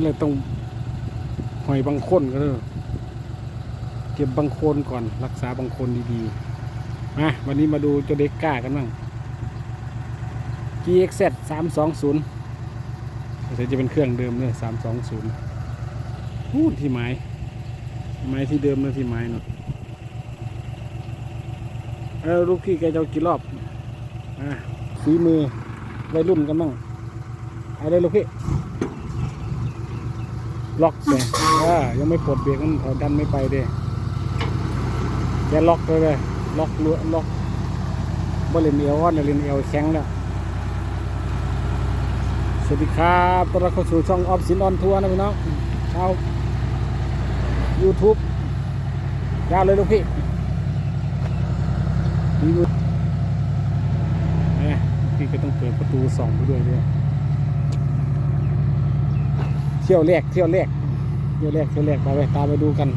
ันเลยต้องหอยบางคนก็เถอะเก็บบางคนก่อนรักษาบางคนดีๆมาวันนี้มาดูเจเด็กก้ากันบ้าง GXZ 320แต่จะเป็นเครื่องเดิมเนี่ย320พูดที่ไม้ไม้ที่เดิมนะที่ไม้เนาะเออลูกพี่แกจะกี่รอบอะฝีมือวัยรุ่นกันบ้างอาเลยลูกพี่ ล็อกเลยอ่ายังไม่ปลดเบรกมันถอยดันไม่ไปเด้แกล็อกเลยเลยล็อกลัวล็อกบริเวณเอวอ่อนบริเวณเอวแข็งแล้วสวัสดีครับต้อนรับเข้าสู่ช่องออฟสินออนทัวร์นะพี่น้องชาวยูทูบยาวเลยลูกพี่นี่พี่ก็ต้องเปิดประตูส่องไปด้วยด้วย ที่ยวแรกเที่ยวแรกเที่ยวแรกเที่ยวแรกไปไปตามไปดูกัน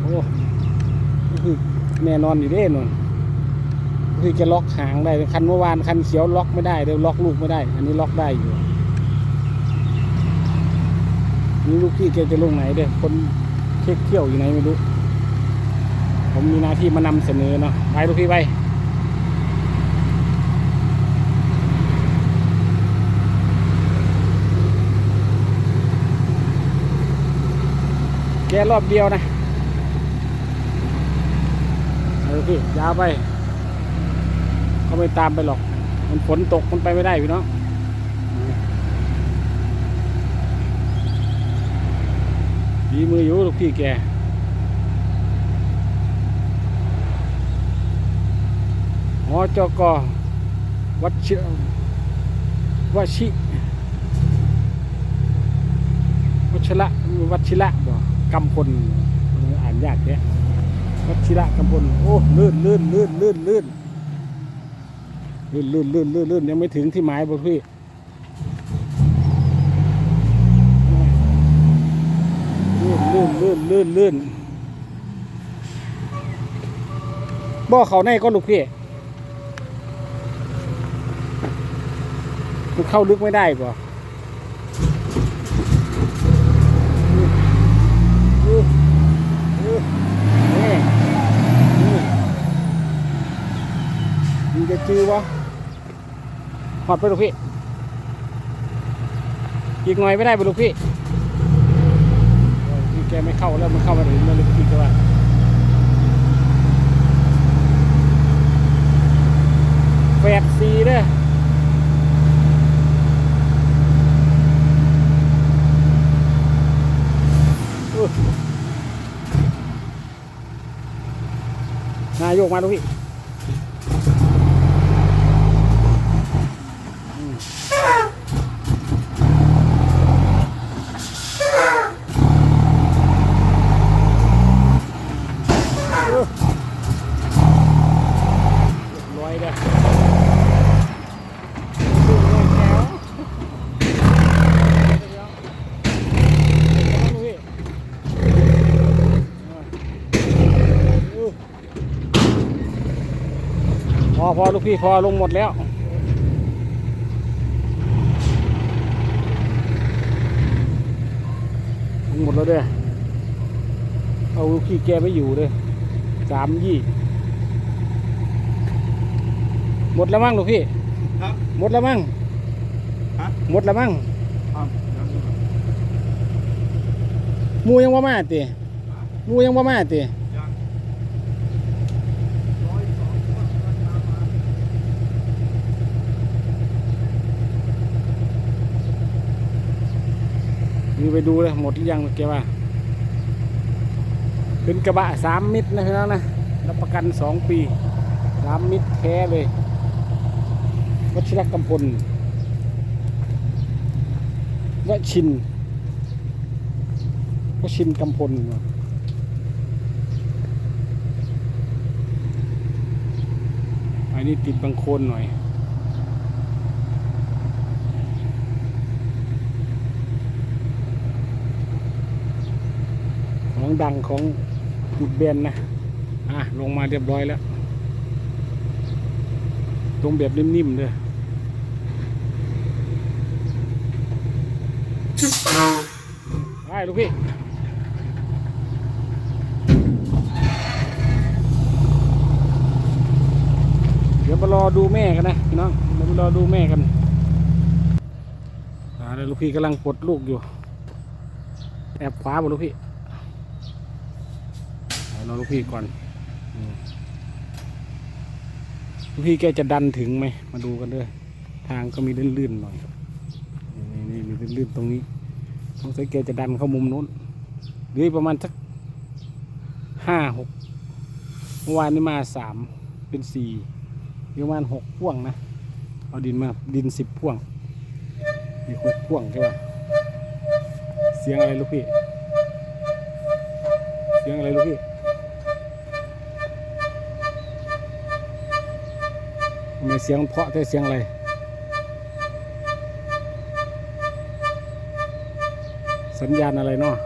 โอ้คือแน่นอนอยู่เด้นนคือจะล็อกหางได้คันเมื่อวานคันเขียวล็อกไม่ได้เดี๋ยวล็อกลูกไม่ได้ อันนี้ล็อกได้อยู่นี่ลูกพี่แกจะลงไหนเด้คนเช็คเที่ยวอยู่ไหนไม่รู้ ผมมีหน้าที่มานำเสนอเนาะไปลูกพี่ไป แกรอบเดียวนะเออพี่ยาวไปเขาไม่ตามไปหรอก มันฝนตกมันไปไม่ได้พี่น้องดีมืออยู่ลูกพี่แกหอจกวัชิวัชิวัชระวัชิระบ่ก กำพลอ่านยากแค่วัชิระกำพลโอ้ลื่นลื่นลื่นลื่นลื่นลื่นลื่นลื่นลื่นลื่นยังไม่ถึงที่หมายบ่พี่ลื่นลื่นลื่นลื่นลื่นบ่เขาในก็ลูกพี่มันเข้าลึกไม่ได้ป่ะ นี่นี่ มือวะหอดไปลูกพี่อีกหน่อยไม่ได้ไปลูกพี่เอพี่แกไม่เข้าแล้วมันเข้ามาถึงแล้วลูกพี่ก็ว่าแปดสี่เด้ออุ๊ยนายกมาดูพี่อืมเออเรียบร้อยเด้อดูเลยแก้วเดี๋ยวๆดูพี่เออ พอพอลูกพี่พอลงหมดแล้ว ลงหมดแล้วเด้อเอาลูกพี่แกไม่อยู่เลยสามยี่ หมดแล้วมั้งลูกพี่ครับหมดแล้วมั้งฮะหมดแล้วมั้งครับหมูยังว่ามาติหมูยังว่ามาติ ยังร้อยสองคนราคามา มีไปดูเลยหมดหรือยังแกว่า เป็นกระบะสามมิตรนะพี่น้องนะรับประกันสองปีสามมิตรแท้เลยวัชรกำพลวชินวชินกำพลอันนี้ติดบางโคนหน่อย ของดังของจุดเบนนะอะลงมาเรียบร้อยแล้วตรงแบบนิ่มๆเลยไปลูกพี่เดี๋ยวมารอดูแม่กันนะพี่น้องเดี๋ยวมารอดูแม่กันอ่าแล้วลูกพี่กำลังปลดลูกอยู่ แอบขวาบ่ลูกพี่ เอาลูกพี่ก่อนลูกพี่แกจะดันถึงไหม มาดูกันด้อทางก็มีลื่นๆหน่อยนี่นี่มีลื่นๆตรงนี้สงสัยแกจะดันเข้ามุมนู้นเหลือประมาณสักห้าหกเมื่อวานนี้มาสามเป็นสี่ประมาณหกพ่วงนะ เอาดินมาดินสิบพ่วงมีหกพ่วงใช่ป่ะเสียงอะไรลูกพี่ เสียงอะไรลูกพี่ ไม่เสียงเพาะแต่เสียงอะไรสัญญาณอะไรเนาะ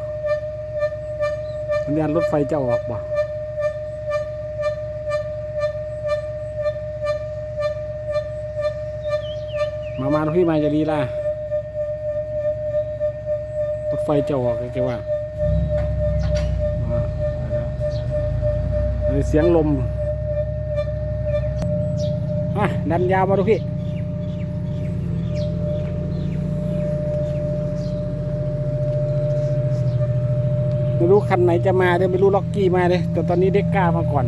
สัญญาณรถไฟจะออกบ่มา มาพี่มาจะดีล่ะ รถไฟจะออกแกว่าเสียงลม อะดันยาวมาดูพี่ไม่รู้คันไหนจะมาเดี๋ยวไม่รู้ล็อกกี้มาเลยแต่ตอนนี้เด็กกล้ามาก่อน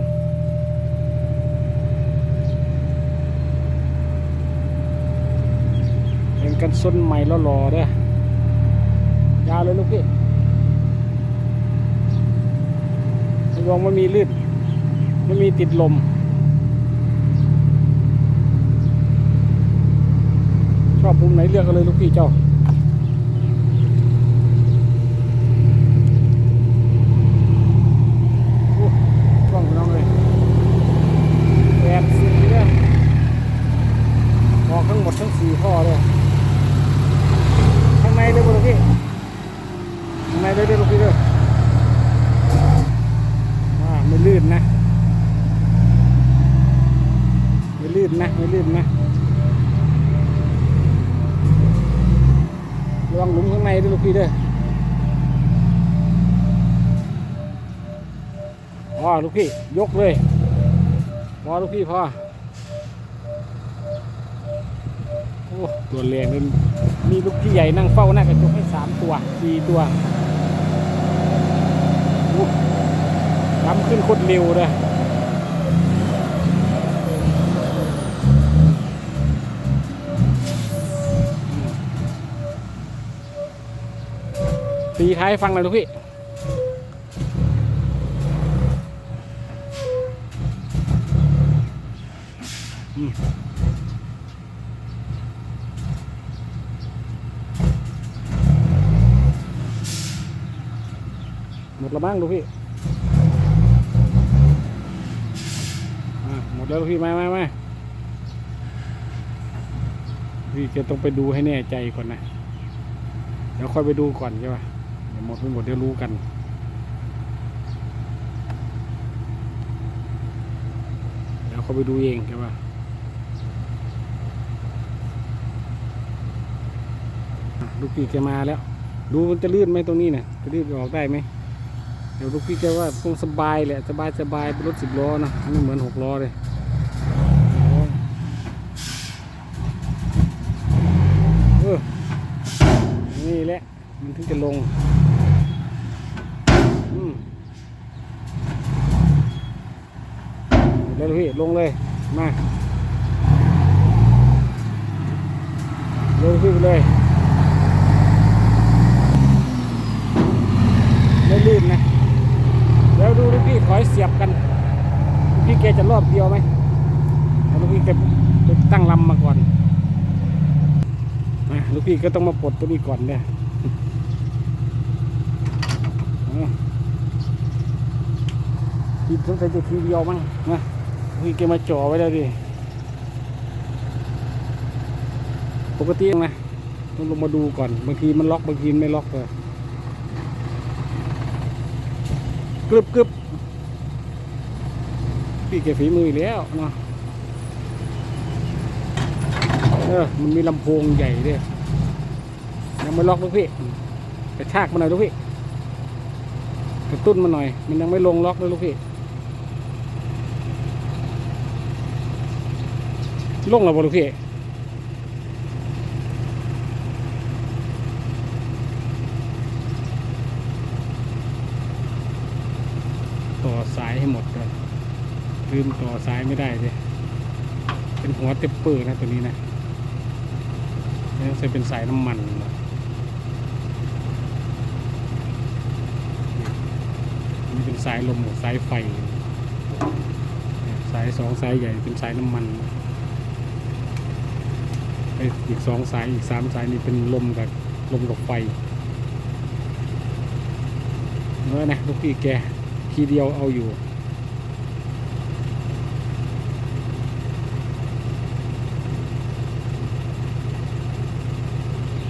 เห็นกันส้นใหม่แล้วรอเด้อยาวเลยลูกพี่ระวังมันมีลื่นมันมีติดลม ชอบ มุมไหนเลือกกันเลยลูกพี่เจ้ากล้องน้องเลยแปดสี่เลยออกทั้งหมดทั้งสี่ข้อเลยข้างในเลยบ่ลูกพี่ข้างในเลยเด้อลูกพี่เด้ออ่าไม่ลื่นนะ ไม่ลื่นนะ ไม่ลื่นนะวังหลุมข้างในด้วยลูก พี่เด้อพอลูกพี่ยกเลยพอลูกพี่พอโอ้ตัวแรงเลยมีลูกพี่ใหญ่นั่งเฝ้าหน้ากระจกให้สามตัวสี่ตัวน้ำขึ้นโคตรเร็วเลย ตีท้ายฟังหน่อยลูกพี่หมดและมั้งลูกพี่หมดแล้วพี่มามามาพี่จะต้องไปดูให้แน่ใจก่อนนะ เดี๋ยวค่อยไปดูก่อนใช่ปะ หมดไม่หมดเดี๋ยวรู้กันเดี๋ยวค่อยไปดูเองใช่ปะอะลูกพี่แกมาแล้ว ดูมันจะลื่นไหมตรงนี้เนี่ยจะลื่นออกได้ไหมเดี๋ยวลูกพี่แกว่าคงสบายแหละสบายสบายเป็นรถสิบล้อนะไม่เหมือนหกล้อเลยเออนี่แหละมันถึงจะลงอืม เร็วพี่ลงเลย มาเร็วพี่ไปเลยไม่ลื่นนะเดี๋ยวดูลูกพี่ถอยเสียบกันลูกพี่แกจะรอบเดียวไหมลูกพี่แกตั้งลำมาก่อนมาลูกพี่ก็ต้องมาปลดตัวนี้ก่อนเนี่ยเอาพี่สงสัยจะทีเดียวมั้งนะ พี่แกมาจ่อไว้แล้วดิ ปกตินะต้องลงมาดูก่อน บางทีมันล็อกบางทีไม่ล็อกเลยกรึบกรึบพี่แกฝีมือแล้วเนาะเออมันมีลำโพงใหญ่ด้วยยังไม่ล็อกลูกพี่กระชากมันหน่อยลูกพี่กระตุ้นมันหน่อย มันยังไม่ลงล็อกเลยลูกพี่ ลงแล้วบ่ลูกพี่ต่อสายให้หมดเลยลืมต่อสายไม่ได้เลยเป็นหัวเต็ปเปอร์นะตัวนี้นะนี่จะเป็นสายน้ำมันนะนี่เป็นสายลมสายไฟ สายสองสายใหญ่เป็นสายน้ำมัน อีกสองสายอีกสามสายนี่เป็นลมกับลมกับไฟเนื้อนะลูกพี่แกทีเดียวเอาอยู่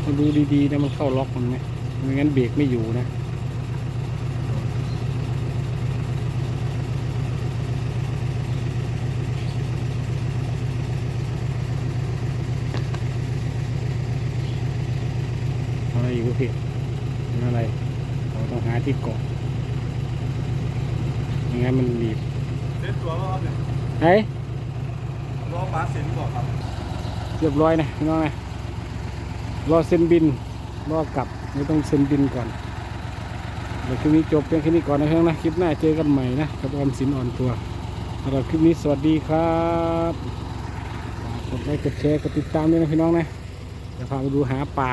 มาดูดีๆนะมันเข้าล็อกมันไหมไม่งั้นเบรกไม่อยู่นะ อะไรอยู่พี่ เป็นอะไรเราต้องหาที่เกาะไม่งั้นมันหนีบเซ็ตตัวแล้วครับเนี่ยเฮ้ยรอป้าเซ็นก่อนครับ เรียบร้อยนะพี่น้องนะรอเซ็นบินรอกลับไม่ต้องเซ็นบินก่อนเดี๋ยวคลิปนี้จบเพียงแค่นี้ก่อนนะครับนะคลิปหน้าเจอกันใหม่นะกับออมสินอ่อนตัวสำหรับคลิปนี้สวัสดีครับฝากกดไลค์กดแชร์กดติดตามด้วยนะพี่น้องนะเดี๋ยวพาไปดูหาปลา